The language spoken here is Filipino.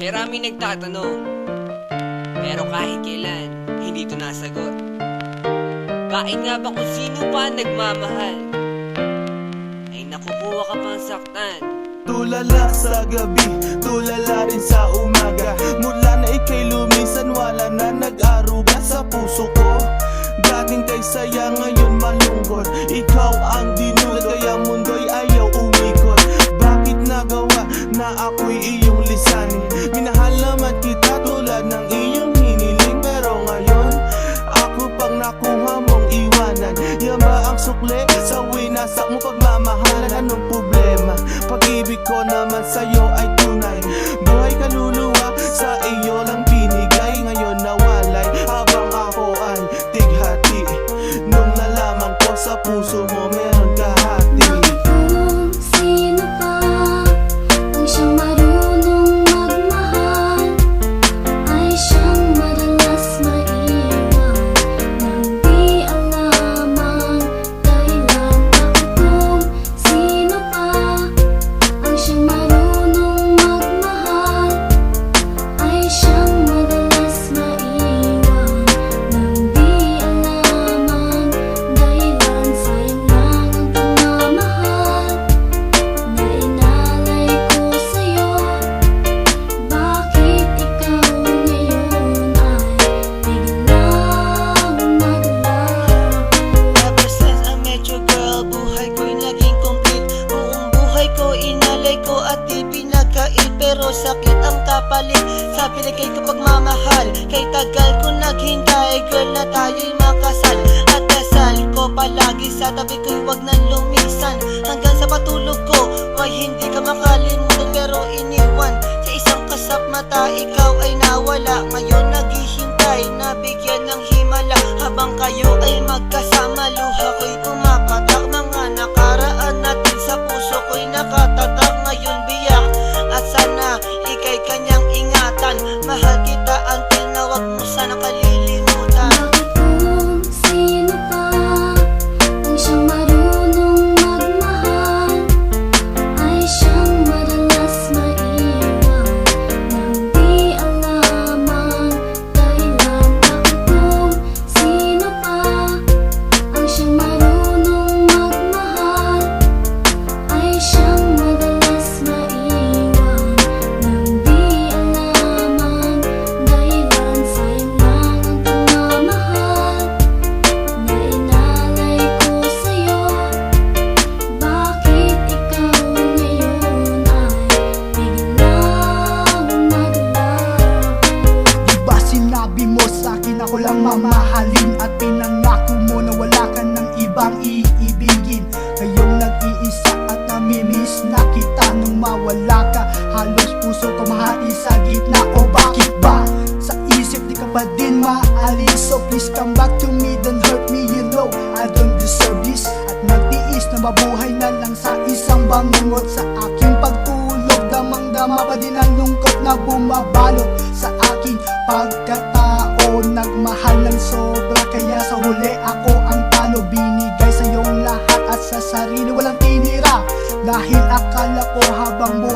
Kaya raming nagtatanong Pero kahit kailan Hindi to nasagot. Bakit nga ba kung sino pa nagmamahal? Ay nakukuha ka pang saktan Tulala sa gabi, tulala rin sa umaga. Mula na ikay lumisan, wala na nag-aruga sa puso ko. Dating kay saya, ngayon malungkot. Ikaw ang dinulat, kaya mundo'y ayaw umikot Bakit nagawa na ako'y iyong sukle sa winasak mo pagmamahalan Anong problema? Pag-ibig ko naman sa'yo ay tunay kapalit sa binigay ko pagmamahal Kay tagal ko naghintay, girl na tayo'y makasal. At dasal ko palagi sa tabi ko'y wag nang lumisan. Hanggang sa patulog ko, may hindi ka makalimutan? Pero iniwan sa isang kasap mata, ikaw ay nawala. Ngayon naghihintay, nabigyan ng himala. Habang kayo ay sa akin ako lang mamahalin At pinangako mo na wala ka ng ibang iibigin. Ngayong nag-iisa at namimiss na kita Nung mawala ka. Halos puso ko mahati sa gitna. O bakit ba? Sa isip di ka pa din maalis. So please come back to me don't hurt me you know I don't deserve this. At nagtiis na mabuhay na lang sa isang bangungot. Sa aking pagtulog damang-dama pa din ang lungkot na bumabalot. Sa aking pagkatao nagmahal nagmahalan sobra Kaya sa huli ako ang talo. Binigay sa iyong lahat at sa sarili walang tinira. Dahil akala ko habang buhay